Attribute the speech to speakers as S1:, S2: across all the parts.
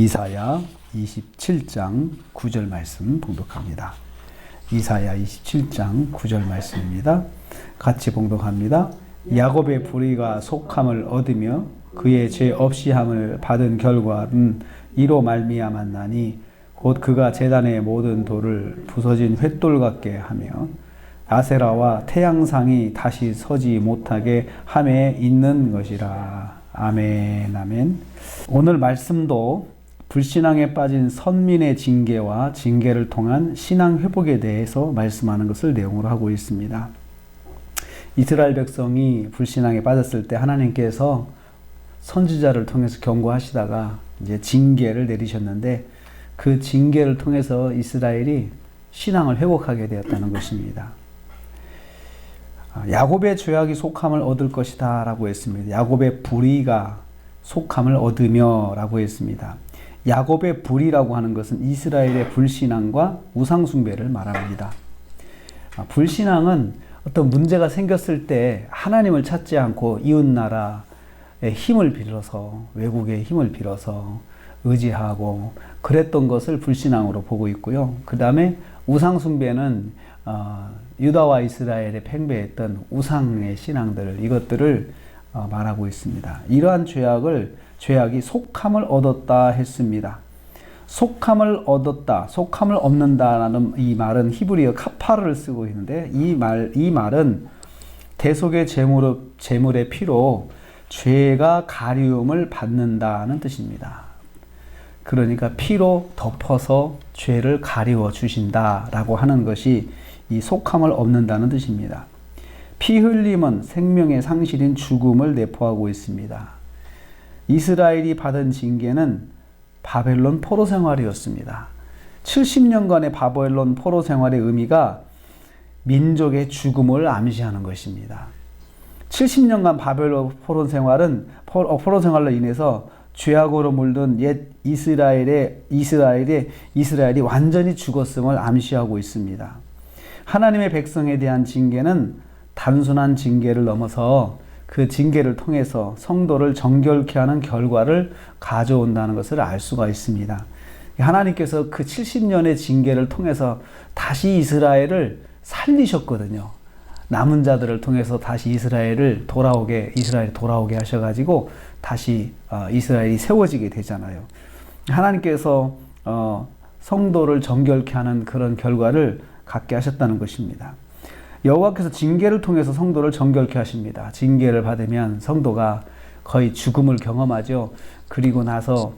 S1: 이사야 27장 9절 말씀 봉독합니다. 이사야 27장 9절 말씀입니다. 같이 봉독합니다. 야곱의 불의가 속함을 얻으며 그의 죄 없이 함을 받은 결과는 이로 말미암았나니 곧 그가 제단의 모든 돌을 부서진 횃돌 같게 하며 아세라와 태양상이 다시 서지 못하게 함에 있는 것이라. 아멘, 아멘. 오늘 말씀도 불신앙에 빠진 선민의 징계와 징계를 통한 신앙 회복에 대해서 말씀하는 것을 내용으로 하고 있습니다. 이스라엘 백성이 불신앙에 빠졌을 때 하나님께서 선지자를 통해서 경고하시다가 이제 징계를 내리셨는데 그 징계를 통해서 이스라엘이 신앙을 회복하게 되었다는 것입니다. 아, 야곱의 죄악이 속함을 얻을 것이다 라고 했습니다. 야곱의 불의가 속함을 얻으며 라고 했습니다. 야곱의 불의라고 하는 것은 이스라엘의 불신앙과 우상 숭배를 말합니다. 아, 불신앙은 어떤 문제가 생겼을 때 하나님을 찾지 않고 이웃 나라의 힘을 빌어서 외국의 힘을 빌어서 의지하고 그랬던 것을 불신앙으로 보고 있고요. 그 다음에 우상 숭배는 어, 유다와 이스라엘에 팽배했던 우상의 신앙들 이것들을 어, 말하고 있습니다. 이러한 죄악을 죄악이 속함을 얻었다 했습니다. 속함을 얻었다, 속함을 얻는다라는 이 말은 히브리어 카파를 쓰고 있는데 이 말 이 말은 대속의 제물 제물의 피로 죄가 가리움을 받는다는 뜻입니다. 그러니까 피로 덮어서 죄를 가리워 주신다라고 하는 것이 이 속함을 얻는다는 뜻입니다. 피 흘림은 생명의 상실인 죽음을 내포하고 있습니다. 이스라엘이 받은 징계는 바벨론 포로 생활이었습니다. 70년간의 바벨론 포로 생활의 의미가 민족의 죽음을 암시하는 것입니다. 70년간 바벨론 포로 생활은 어, 포로 생활로 인해서 죄악으로 물든 옛 이스라엘의 이스라엘의 이스라엘이 완전히 죽었음을 암시하고 있습니다. 하나님의 백성에 대한 징계는 단순한 징계를 넘어서 그 징계를 통해서 성도를 정결케 하는 결과를 가져온다는 것을 알 수가 있습니다. 하나님께서 그 70년의 징계를 통해서 다시 이스라엘을 살리셨거든요. 남은 자들을 통해서 다시 이스라엘을 돌아오게 이스라엘 돌아오게 하셔 가지고 다시 어, 이스라엘이 세워지게 되잖아요. 하나님께서 어, 성도를 정결케 하는 그런 결과를 갖게 하셨다는 것입니다. 여호와께서 징계를 통해서 성도를 정결케 하십니다. 징계를 받으면 성도가 거의 죽음을 경험하죠. 그리고 나서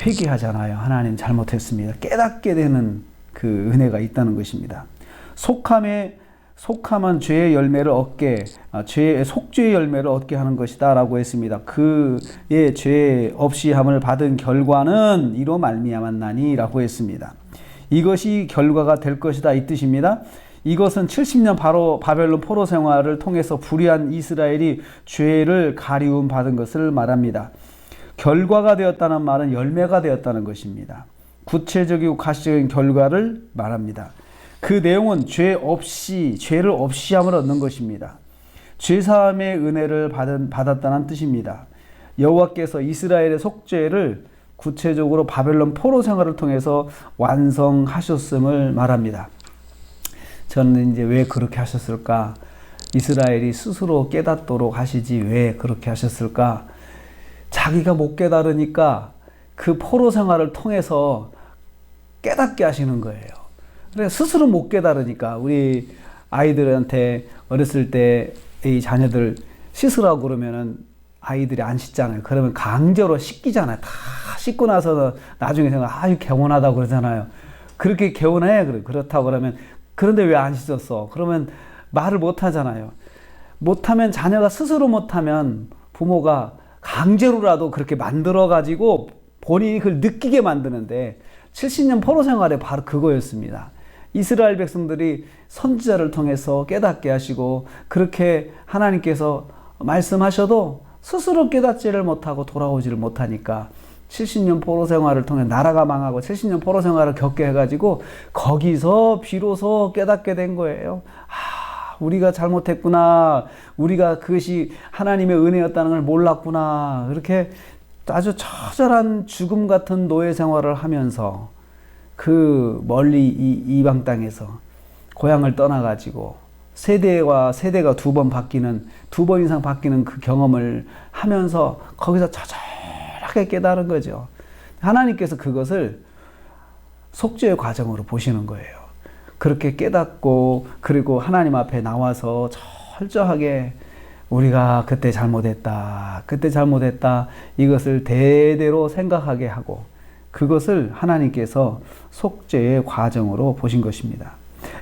S1: 회개하잖아요. 하나님 잘못했습니다. 깨닫게 되는 그 은혜가 있다는 것입니다. 속함에 속함은 죄의 열매를 얻게 아, 죄의 속죄의 열매를 얻게 하는 것이다라고 했습니다. 그의 죄 없이 함을 받은 결과는 이로 말미암았나니라고 했습니다. 이것이 결과가 될 것이다 이 뜻입니다. 이것은 70년 바로 바벨론 포로 생활을 통해서 불의한 이스라엘이 죄를 가리움 받은 것을 말합니다. 결과가 되었다는 말은 열매가 되었다는 것입니다. 구체적이고 가시적인 결과를 말합니다. 그 내용은 죄 없이 죄를 없이 함을 얻는 것입니다. 죄 사함의 은혜를 받은 받았다는 뜻입니다. 여호와께서 이스라엘의 속죄를 구체적으로 바벨론 포로 생활을 통해서 완성하셨음을 말합니다. 저는 이제 왜 그렇게 하셨을까? 이스라엘이 스스로 깨닫도록 하시지 왜 그렇게 하셨을까? 자기가 못 깨달으니까 그 포로 생활을 통해서 깨닫게 하시는 거예요. 그래 스스로 못 깨달으니까 우리 아이들한테 어렸을 때 이 자녀들 씻으라고 그러면은 아이들이 안 씻잖아요. 그러면 강제로 씻기잖아요. 다 씻고 나서 나중에 생각 아유 개운하다 그러잖아요. 그렇게 개운해 그렇다고 그러면 그런데 왜 안 씻었어? 그러면 말을 못 하잖아요. 못하면 자녀가 스스로 못하면 부모가 강제로라도 그렇게 만들어 가지고 본인이 그걸 느끼게 만드는데 70년 포로 생활에 바로 그거였습니다. 이스라엘 백성들이 선지자를 통해서 깨닫게 하시고 그렇게 하나님께서 말씀하셔도 스스로 깨닫지를 못하고 돌아오지를 못하니까 70년 포로 생활을 통해 나라가 망하고 70년 포로 생활을 겪게 해가지고 거기서 비로소 깨닫게 된 거예요. 아, 우리가 잘못했구나. 우리가 그것이 하나님의 은혜였다는 걸 몰랐구나. 그렇게 아주 처절한 죽음 같은 노예 생활을 하면서 그 멀리 이 이방 땅에서 고향을 떠나가지고 세대와 세대가 두 번 바뀌는 두 번 이상 바뀌는 그 경험을 하면서 거기서 처절 하게 깨달은 거죠. 하나님께서 그것을 속죄의 과정으로 보시는 거예요. 그렇게 깨닫고 그리고 하나님 앞에 나와서 철저하게 우리가 그때 잘못했다. 그때 잘못했다. 이것을 대대로 생각하게 하고 그것을 하나님께서 속죄의 과정으로 보신 것입니다.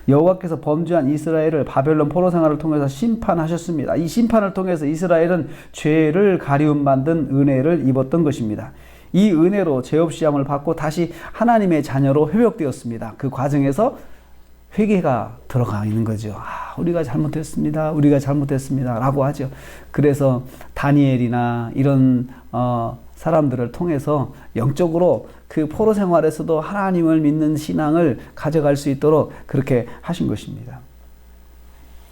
S1: 여호와께서 범죄한 이스라엘을 바벨론 포로 생활을 통해서 심판하셨습니다. 이 심판을 통해서 이스라엘은 죄를 가리움 만든 은혜를 입었던 것입니다. 이 은혜로 죄 없이 함을 받고 다시 하나님의 자녀로 회복되었습니다. 그 과정에서 회개가 들어가 있는 거죠. 아, 우리가 잘못했습니다. 우리가 잘못했습니다. 라고 하죠. 그래서 다니엘이나 이런 어, 사람들을 통해서 영적으로 그 포로 생활에서도 하나님을 믿는 신앙을 가져갈 수 있도록 그렇게 하신 것입니다.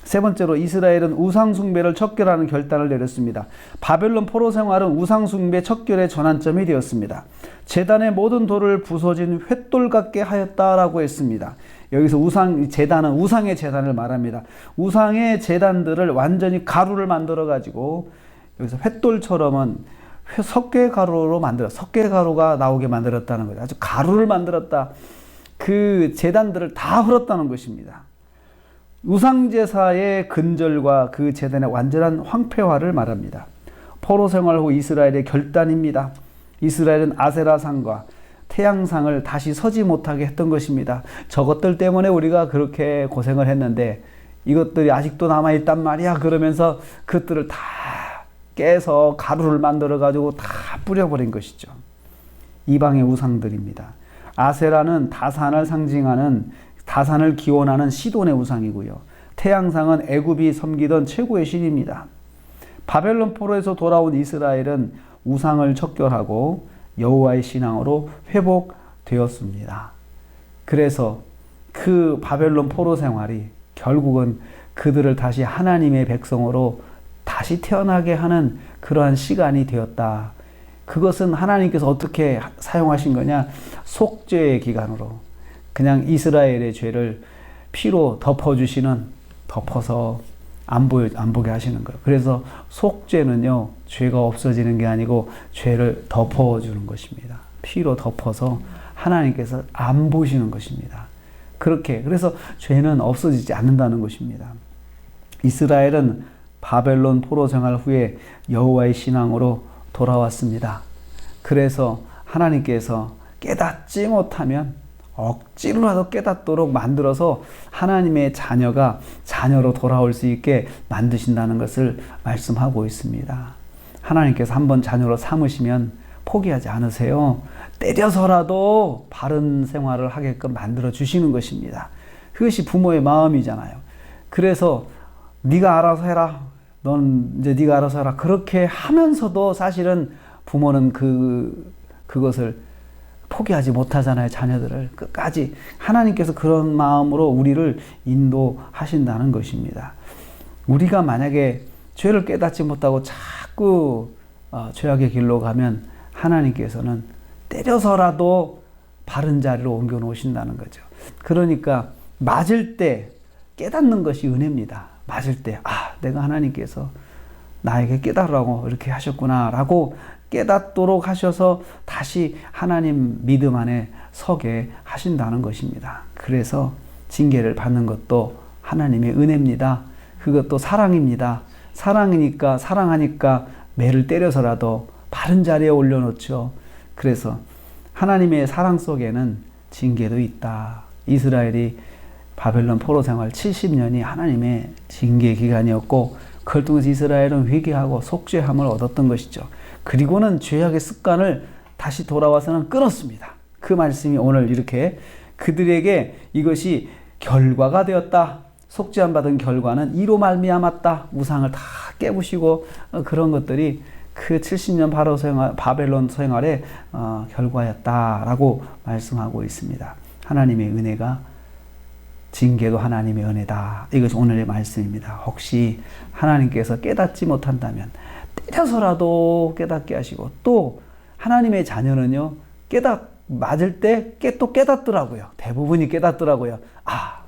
S1: 세 번째로 이스라엘은 우상숭배를 척결하는 결단을 내렸습니다. 바벨론 포로 생활은 우상숭배 척결의 전환점이 되었습니다. 재단의 모든 돌을 부서진 횃돌 같게 하였다라고 했습니다. 여기서 우상 재단은 우상의 재단을 말합니다. 우상의 재단들을 완전히 가루를 만들어 가지고 여기서 횃돌처럼은 석괴 가루로 만들어 석괴 가루가 나오게 만들었다는 거죠. 아주 가루를 만들었다. 그 재단들을 다 흘렀다는 것입니다. 우상 제사의 근절과 그 재단의 완전한 황폐화를 말합니다. 포로 생활 후 이스라엘의 결단입니다. 이스라엘은 아세라상과 태양상을 다시 서지 못하게 했던 것입니다. 저것들 때문에 우리가 그렇게 고생을 했는데 이것들이 아직도 남아있단 말이야. 그러면서 그것들을 다 깨서 가루를 만들어 가지고 다 뿌려버린 것이죠. 이방의 우상들입니다. 아세라는 다산을 상징하는 다산을 기원하는 시돈의 우상이고요. 태양상은 애굽이 섬기던 최고의 신입니다. 바벨론 포로에서 돌아온 이스라엘은 우상을 척결하고 여호와의 신앙으로 회복되었습니다. 그래서 그 바벨론 포로 생활이 결국은 그들을 다시 하나님의 백성으로 다시 태어나게 하는 그러한 시간이 되었다. 그것은 하나님께서 어떻게 사용하신 거냐? 속죄의 기간으로 그냥 이스라엘의 죄를 피로 덮어주시는 덮어서 안, 보, 안 보게 하시는 거예요. 그래서 속죄는요, 죄가 없어지는 게 아니고 죄를 덮어주는 것입니다. 피로 덮어서 하나님께서 안 보시는 것입니다. 그렇게, 그래서 죄는 없어지지 않는다는 것입니다. 이스라엘은 바벨론 포로 생활 후에 여호와의 신앙으로 돌아왔습니다. 그래서 하나님께서 깨닫지 못하면 억지로라도 깨닫도록 만들어서 하나님의 자녀가 자녀로 돌아올 수 있게 만드신다는 것을 말씀하고 있습니다. 하나님께서 한번 자녀로 삼으시면 포기하지 않으세요. 때려서라도 바른 생활을 하게끔 만들어 주시는 것입니다. 그것이 부모의 마음이잖아요. 그래서 네가 알아서 해라. 넌 이제 네가 알아서 해라. 그렇게 하면서도 사실은 부모는 그 그것을 포기하지 못하잖아요. 자녀들을 끝까지 하나님께서 그런 마음으로 우리를 인도하신다는 것입니다. 우리가 만약에 죄를 깨닫지 못하고 자꾸 어, 죄악의 길로 가면 하나님께서는 때려서라도 바른 자리로 옮겨 놓으신다는 거죠. 그러니까 맞을 때 깨닫는 것이 은혜입니다. 맞을 때, 아, 내가 하나님께서 나에게 깨달으라고 이렇게 하셨구나라고 깨닫도록 하셔서 다시 하나님 믿음 안에 서게 하신다는 것입니다. 그래서 징계를 받는 것도 하나님의 은혜입니다. 그것도 사랑입니다. 사랑이니까, 사랑하니까 매를 때려서라도 바른 자리에 올려놓죠. 그래서 하나님의 사랑 속에는 징계도 있다. 이스라엘이 바벨론 포로 생활 70년이 하나님의 징계 기간이었고, 그걸 통해서 이스라엘은 회개하고 속죄함을 얻었던 것이죠. 그리고는 죄악의 습관을 다시 돌아와서는 끊었습니다. 그 말씀이 오늘 이렇게 그들에게 이것이 결과가 되었다. 속죄함 받은 결과는 이로 말미암았다. 우상을 다 깨부시고 어, 그런 것들이 그 70년 바로 생활, 바벨론 생활의 어, 결과였다라고 말씀하고 있습니다. 하나님의 은혜가 징계도 하나님의 은혜다. 이것이 오늘의 말씀입니다. 혹시 하나님께서 깨닫지 못한다면 때려서라도 깨닫게 하시고 또 하나님의 자녀는요, 깨닫, 맞을 때 깨, 또 깨닫더라고요. 대부분이 깨닫더라고요. 아,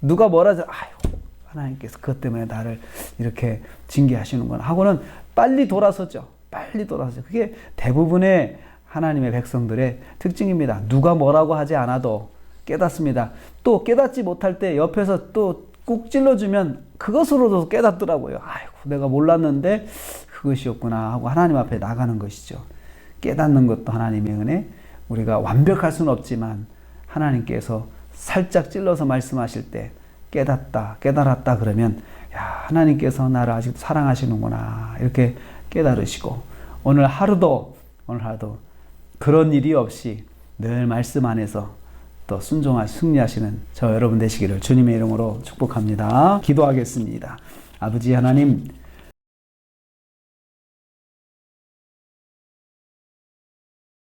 S1: 누가 뭐라 하죠? 아유, 하나님께서 그것 때문에 나를 이렇게 징계하시는구나 하고는 빨리 돌아섰죠. 빨리 돌아섰죠. 그게 대부분의 하나님의 백성들의 특징입니다. 누가 뭐라고 하지 않아도 깨닫습니다. 또 깨닫지 못할 때 옆에서 또 꾹 찔러주면 그것으로도 깨닫더라고요. 아이고, 내가 몰랐는데 그것이었구나 하고 하나님 앞에 나가는 것이죠. 깨닫는 것도 하나님의 은혜. 우리가 완벽할 수는 없지만 하나님께서 살짝 찔러서 말씀하실 때 깨닫다, 깨달았다 그러면 야, 하나님께서 나를 아직도 사랑하시는구나. 이렇게 깨달으시고 오늘 하루도 오늘 하루도 그런 일이 없이 늘 말씀 안에서 또 순종하 승리하시는 저 여러분 되시기를 주님의 이름으로 축복합니다. 기도하겠습니다. 아버지 하나님